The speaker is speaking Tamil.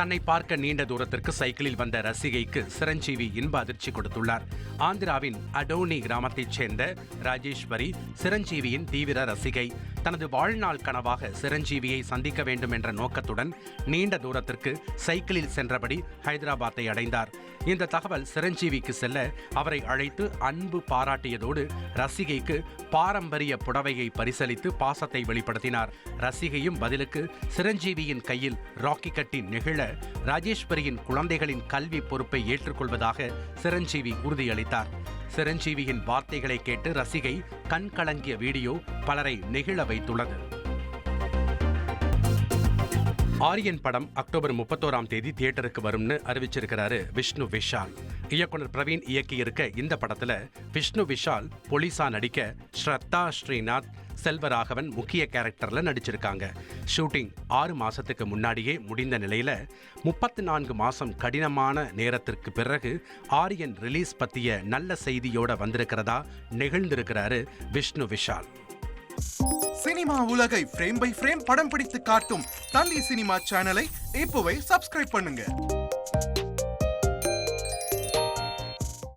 தன்னை பார்க்க நீண்ட தூரத்திற்கு சைக்கிளில் வந்த ரசிகைக்கு சிரஞ்சீவி இன்ப அதிர்ச்சி கொடுத்துள்ளார். ஆந்திராவின் அடோனி கிராமத்தைச் சேர்ந்த ராஜேஸ்வரி சிரஞ்சீவியின் தீவிர ரசிகை. தனது வாழ்நாள் கனவாக சிரஞ்சீவியை சந்திக்க வேண்டும் என்ற நோக்கத்துடன் நீண்ட தூரத்திற்கு சைக்கிளில் சென்றபடி ஹைதராபாத்தை அடைந்தார். இந்த தகவல் சிரஞ்சீவிக்கு செல்ல அவரை அழைத்து அன்பு பாராட்டியதோடு ரசிகைக்கு பாரம்பரிய புடவையை பரிசளித்து பாசத்தை வெளிப்படுத்தினார். ரசிகையும் பதிலுக்கு சிரஞ்சீவியின் கையில் ராக்கி கட்டி நெகிழ ராஜேஸ்வரியின் குழந்தைகளின் கல்வி பொறுப்பை ஏற்றுக்கொள்வதாக சிரஞ்சீவி உறுதியளித்தார். சிரஞ்சீவியின் வார்த்தைகளை கேட்டு ரசிகை கண் கலங்கிய வீடியோ பலரை நெகிழ வைத்துள்ளது. ஆரியன் படம் அக்டோபர் முப்பத்தோராம் தேதி தியேட்டருக்கு வரும்னு அறிவிச்சிருக்கிறாரு விஷ்ணு விஷால். இயக்குனர் பிரவீன் இயக்கியிருக்க இந்த படத்துல விஷ்ணு விஷால் போலீஸா நடிக்க ஸ்ரத்தா ஸ்ரீநாத் செல்வராகவன் முக்கிய கேரக்டர்ல நடிச்சிருக்காங்க. ஷூட்டிங் ஆறு மாசத்துக்கு முன்னாடியே முடிந்த நிலையில முப்பத்தி நான்கு மாசம் கடினமான நேரத்திற்கு பிறகு ஆரியன் ரிலீஸ் பத்திய நல்ல செய்தியோட வந்திருக்கிறதா நெகிழ்ந்திருக்கிறாரு விஷ்ணு விஷால். சினிமா உலகை ஃப்ரேம் பை ஃப்ரேம் படம் பிடித்து காட்டும் தந்தி சினிமா சேனலை இப்போவே சப்ஸ்கிரைப் பண்ணுங்க.